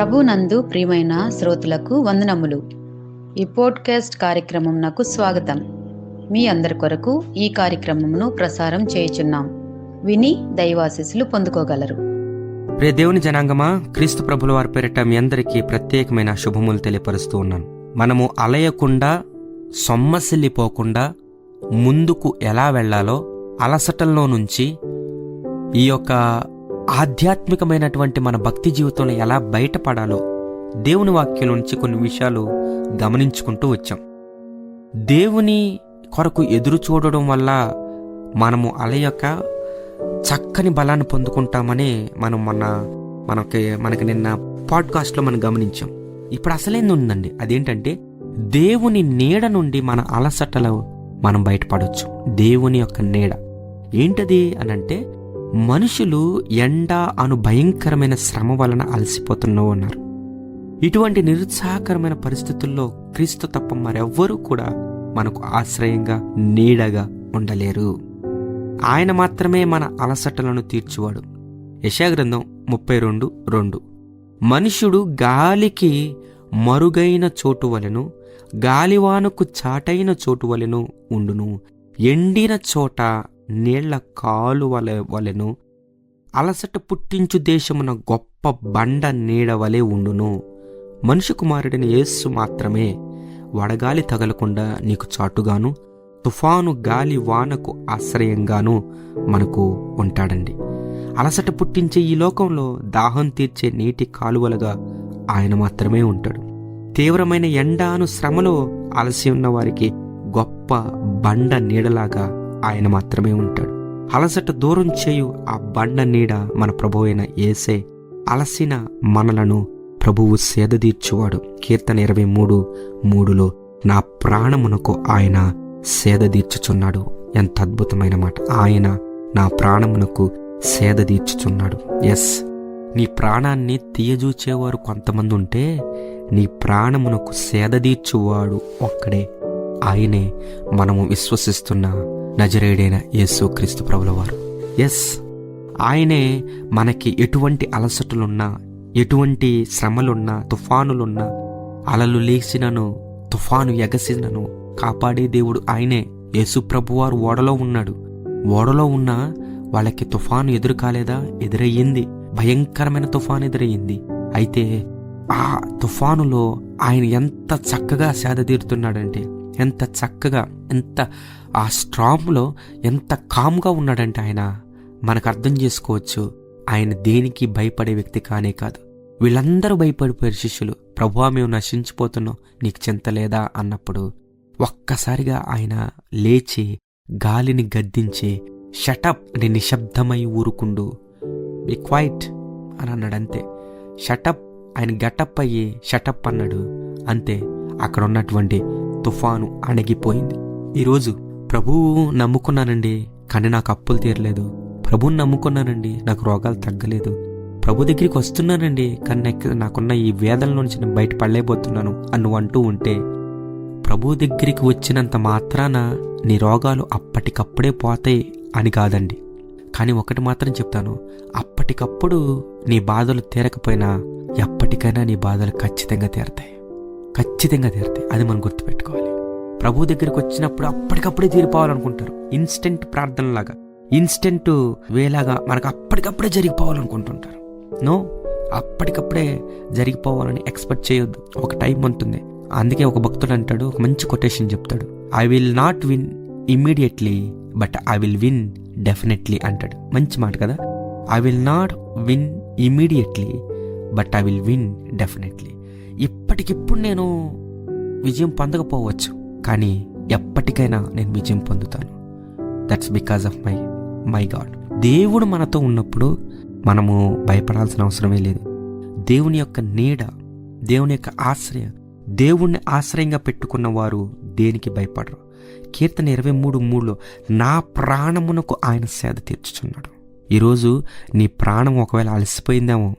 ప్రభునందు ప్రియమైన శ్రోతలకు వందనములు. ఈ పోడ్కాస్ట్ కార్యక్రమం నాకు స్వాగతం. మీ అందరి కొరకు ఈ కార్యక్రమమును ప్రసారం చేయుచున్నాం. విని దైవాశీస్సులు పొందుకోగలరు. ప్రియ దేవుని జనాంగమా క్రీస్తు ప్రభుల వారి పేరిట మీ అందరికీ ప్రత్యేకమైన శుభములు తెలియపరుస్తూ ఉన్నాను. మనము అలయకుండా సొమ్మసిల్లిపోకుండా ముందుకు ఎలా వెళ్ళాలో అలసటల్లో నుంచి ఈ యొక్క ఆధ్యాత్మికమైనటువంటి మన భక్తి జీవితంలో ఎలా బయటపడాలో దేవుని వాక్యం నుంచి కొన్ని విషయాలు గమనించుకుంటూ వచ్చాం. దేవుని కొరకు ఎదురు చూడడం వల్ల మనము అల యొక్క చక్కని బలాన్ని పొందుకుంటామని మనం మొన్న మనకి మనకి నిన్న పాడ్కాస్ట్లో మనం గమనించాం. ఇప్పుడు అసలేంది ఉందండి? అదేంటంటే దేవుని నీడ నుండి మన అలసటలో మనం బయటపడవచ్చు దేవుని యొక్క నీడ. ఏంటది అనంటే మనుషులు ఎండ అను భయంకరమైన శ్రమ వలన అలసిపోతున్నా ఉన్నారు. ఇటువంటి నిరుత్సాహకరమైన పరిస్థితుల్లో క్రీస్తు తప్ప మరెవ్వరూ కూడా మనకు ఆశ్రయంగా నీడగా ఉండలేరు. ఆయన మాత్రమే మన అలసటలను తీర్చువాడు. యశాగ్రంథం ముప్పై రెండు రెండు. మనుష్యుడు గాలికి మరుగైన చోటు వలెను గాలివానకు చాటైన చోటు వలెను ఉండును. ఎండిన చోట నీళ్ళ కాలువల వలెను అలసట పుట్టించు దేశమున గొప్ప బండ నీడ వలె ఉండును. మనిషి కుమారుడిని యేస్సు మాత్రమే వడగాలి తగలకుండా నీకు చాటుగాను తుఫాను గాలి వానకు ఆశ్రయంగాను మనకు ఉంటాడండి. అలసట పుట్టించే ఈ లోకంలో దాహం తీర్చే నీటి కాలువలుగా ఆయన మాత్రమే ఉంటాడు. తీవ్రమైన ఎండాను శ్రమలో అలసి ఉన్న వారికి గొప్ప బండ నీడలాగా ఆయన మాత్రమే ఉంటాడు. అలసట దూరం చేయు ఆ బండ నీడ మన ప్రభు అయిన ఏసే అలసిన మనలను ప్రభువు సేదదీర్చువాడు కీర్తన ఇరవై మూడు మూడులో నా ప్రాణమునకు ఆయన సేదదీర్చుచున్నాడు ఎంత అద్భుతమైన మాట. ఆయన నా ప్రాణమునకు సేదదీర్చుచున్నాడు ఎస్ నీ ప్రాణాన్ని తీయజూచేవారు కొంతమంది ఉంటే నీ ప్రాణమునకు సేదదీర్చువాడు ఒక్కడే. ఆయనే మనము విశ్వసిస్తున్న నజరేడైన యేసు క్రీస్తు ప్రభులవారు. ఎస్ ఆయనే మనకి ఎటువంటి అలసటలున్నా ఎటువంటి శ్రమలున్నా తుఫానులున్నా అలలు లేచినను తుఫాను ఎగసినను కాపాడే దేవుడు ఆయనే. యేసు ప్రభువారు ఓడలో ఉన్నాడు. ఓడలో ఉన్న వాళ్ళకి తుఫాను ఎదురు కాలేదా? ఎదురయ్యింది. భయంకరమైన తుఫాను ఎదురయ్యింది. అయితే ఆ తుఫానులో ఆయన ఎంత చక్కగా సేద తీరుతున్నాడంటే ఎంత చక్కగా ఎంత ఆ స్ట్రామ్లో ఎంత కామ్గా ఉన్నాడంటే ఆయన మనకు అర్థం చేసుకోవచ్చు ఆయన దేనికి భయపడే వ్యక్తి కానే కాదు. వీళ్ళందరూ భయపడిపోయారు శిష్యులు. ప్రభువా మేము నశించిపోతున్నాం నీకు చింత లేదా అన్నప్పుడు ఒక్కసారిగా ఆయన లేచి గాలిని గద్దించి షటప్ అని నిశ్శబ్దమై ఊరుకుండు. బి క్వైట్ అని అన్నాడు అంతే. షటప్ ఆయన గటప్ అయ్యి షటప్ అన్నాడు. అంతే అక్కడ ఉన్నటువంటి తుఫాను అణగిపోయింది. ఈరోజు ప్రభువు నమ్ముకున్నానండి కానీ నాకు అప్పులు తీరలేదు. ప్రభువుని నమ్ముకున్నానండి నాకు రోగాలు తగ్గలేదు. ప్రభు దగ్గరికి వస్తున్నానండి కానీ నాకున్న ఈ వేదల నుంచి నేను బయట పడలేకపోతున్నాను అని అంటూ ఉంటే ప్రభు దగ్గరికి వచ్చినంత మాత్రాన నీ రోగాలు అప్పటికప్పుడే పోతాయి అని కాదండి. కానీ ఒకటి మాత్రం చెప్తాను అప్పటికప్పుడు నీ బాధలు తీరకపోయినా ఎప్పటికైనా నీ బాధలు ఖచ్చితంగా తీరతాయి. ఖచ్చితంగా తీరతాయి. అది మనం గుర్తుపెట్టుకోవాలి. ప్రభు దగ్గరికి వచ్చినప్పుడు అప్పటికప్పుడే తీరిపోవాలనుకుంటారు. ఇన్స్టెంట్ ప్రార్థనలాగా. ఇన్స్టెంట్ వేలాగా మనకు అప్పటికప్పుడే జరిగిపోవాలనుకుంటుంటారు. నో అప్పటికప్పుడే జరిగిపోవాలని ఎక్స్పెక్ట్ చేయొద్దు. ఒక టైం ఉంటుంది. అందుకే ఒక భక్తుడు అంటాడు ఒక మంచి కొటేషన్ చెప్తాడు. I will not win immediately but I will win definitely అంటాడు. మంచి మాట కదా? I will not win immediately but I will win definitely ఇప్పటికిప్పుడు నేను విజయం పొందకపోవచ్చు. కానీ ఎప్పటికైనా నేను విజయం పొందుతాను that's because of my my God దేవుడు మనతో ఉన్నప్పుడు మనము భయపడాల్సిన అవసరమే లేదు. దేవుని యొక్క నీడ దేవుని యొక్క ఆశ్రయ దేవుణ్ణి ఆశ్రయంగా పెట్టుకున్న వారు దేనికి భయపడరు. కీర్తన ఇరవై మూడు మూడులో నా ప్రాణమునకు ఆయన సేద తీర్చుచున్నాడు. ఈరోజు నీ ప్రాణం ఒకవేళ అలసిపోయిందేమో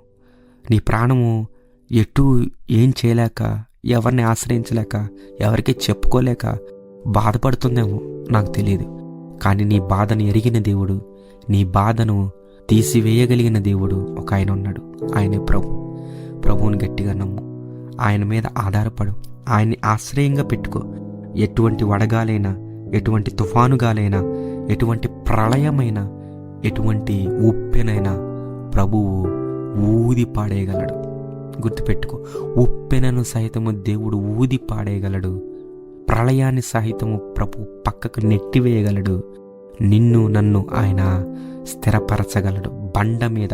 నీ ప్రాణము ఎటు ఏం చేయలేక ఎవరిని ఆశ్రయించలేక ఎవరికి చెప్పుకోలేక బాధపడుతుందేమో నాకు తెలియదు కానీ నీ బాధను ఎరిగిన దేవుడు నీ బాధను తీసివేయగలిగిన దేవుడు ఒక ఆయన ఉన్నాడు. ఆయనే ప్రభు. ప్రభువుని గట్టిగా నమ్ము. ఆయన మీద ఆధారపడు. ఆయన్ని ఆశ్రయంగా పెట్టుకో. ఎటువంటి వడగాలైనా ఎటువంటి తుఫానుగాలైనా ఎటువంటి ప్రళయమైనా ఎటువంటి ఉప్పెనైనా ప్రభువు ఊది పాడేయగలడు గుర్తుపెట్టుకో. ఉప్పెనను సహితము దేవుడు ఊది పాడేయగలడు. ప్రళయాన్ని సహితము ప్రభు పక్కకు నెట్టివేయగలడు. నిన్ను నన్ను ఆయన స్థిరపరచగలడు. బండ మీద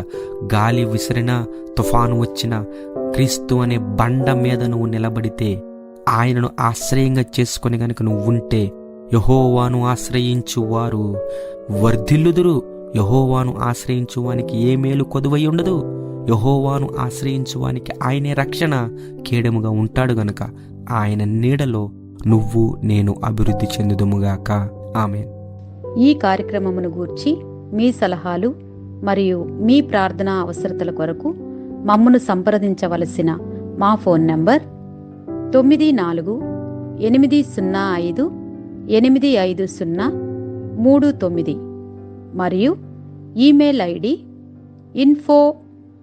గాలి విసిరినా తుఫాను వచ్చినా క్రీస్తు అనే బండ మీద నువ్వు నిలబడితే ఆయనను ఆశ్రయంగా చేసుకొని గనుక నువ్వు ఉంటే యహోవాను ఆశ్రయించు వారు వర్ధిల్లుదురు. యహోవాను ఆశ్రయించు వానికి ఏ మేలు కొదువై ఉండదు. యహోవాను ఆశ్రయించు వానికి ఆయనే రక్షణ కేడముగా ఉంటాడు గనుక ఆయన నీడలో నువ్వు నేను అభివృద్ధి చెందుదుముగాక ఆమె ఈ కార్యక్రమమును గూర్చి మీ సలహాలు మరియు మీ ప్రార్థనా అవసరతల కొరకు మమ్మను సంప్రదించవలసిన మా ఫోన్ నంబర్ తొమ్మిది నాలుగు ఎనిమిది సున్నా ఐదు ఎనిమిది ఐదు సున్నా మూడు తొమ్మిది మరియు email ID info